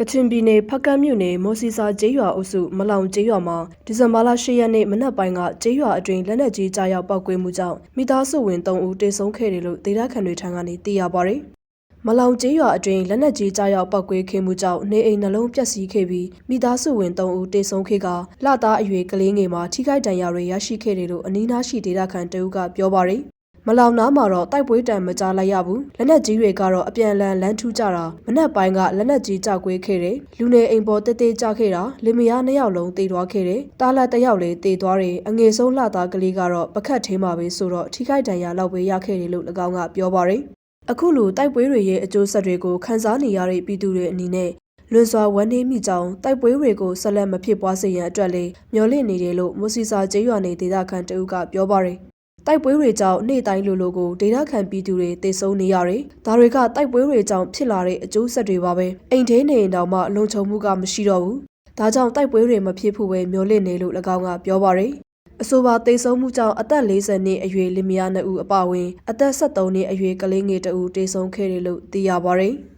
ကချင်ပြည်နယ်ဖကတ်မြို့နယ်မော်စီစာကျေးရွာအုပ်စုမလောင်ကျေးရွာမှာဒီဇင်ဘာလ10ရက်နေ့မနက်ပိုင်းကကျေးရွာအတွင်းလက်နက်ကြီးကြားရောက်ပောက်ကွဲမှုကြောင့်မိသားစုဝင်3ဦးတေဆုံးခဲ့တယ်လို့ဒေသခံတွေထံကနေသိရပါဗျ။မလောင်ကျေးရွာအတွင်းလက်နက်ကြီးကြားရောက်ပောက်ကွဲခဲ့မှုကြောင့်နေအိမ်နှလုံးပျက်စီးခဲ့ပြီးမိသားစုဝင်3ဦးတေဆုံးခဲ့ကလသားအရွယ်ကလေးငယ်မှာထိခိုက်ဒဏ်ရာတွေရရှိခဲ့တယ်လို့အနီးနားရှိဒေသခံတအုပ်ကပြောပါရယ် မလောင်နားမှာတော့တိုက်ပွဲတံမကြားလိုက်ရဘူးလက်နက်ကြီးတွေကတော့အပြန်အလှန်လမ်းထူးကြတာမနက်ပိုင်းကလက်နက်ကြီးကြောက်ကွေးခဲ့တယ်လူနေအိမ်ပေါ်တက်တက်ကြခဲ့တာလင်မယားနှစ်ယောက်လုံးတေသွားခဲ့တယ်တားလက်တစ်ယောက်လည်းတေသွားတယ်အငယ်ဆုံးလှသားကလေးကတော့ပကတ်ထင်းမှာပဲဆိုတော့ထိခိုက်ဒဏ်ရာလောက်ပဲရခဲ့တယ်လို့၎င်းကပြောပါရယ်အခုလိုတိုက်ပွဲတွေရဲ့အကျိုးဆက်တွေကိုခန်းစားနေရတဲ့ပြည်သူတွေအနေနဲ့လွန်စွာဝမ်းနည်းမိကြောင်းတိုက်ပွဲတွေကိုဆက်လက်မဖြစ်ပွားစေရန်အတွက်လည်းမျှော်လင့်နေတယ်လို့မွစီစာကျေးရွာနေဒေသခံတအုပ်ကပြောပါရယ် တိုက်ပွဲတွေကြောင့်နေ့တိုင်းလိုလိုကိုဒေသခံပြည်သူတွေတေဆုံးနေရတယ်။ဒါတွေကတိုက်ပွဲတွေကြောင့်ဖြစ်လာတဲ့အကျိုးဆက်တွေပါပဲ။အိမ်ထဲနေရင်တောင်မှလုံခြုံမှုကမရှိတော့ဘူး။ဒါကြောင့်တိုက်ပွဲတွေမဖြစ်ဖို့ပဲမျှော်လင့်နေလို့၎င်းကပြောပါရယ်။အဆိုပါတေဆုံးမှုကြောင့်အသက်40နှစ်အရွယ်လင်မယား2ဦးအပါအဝင်အသက်73နှစ်အရွယ်ကလေးငယ်2ဦးတေဆုံးခဲ့တယ်လို့သိရပါရယ်။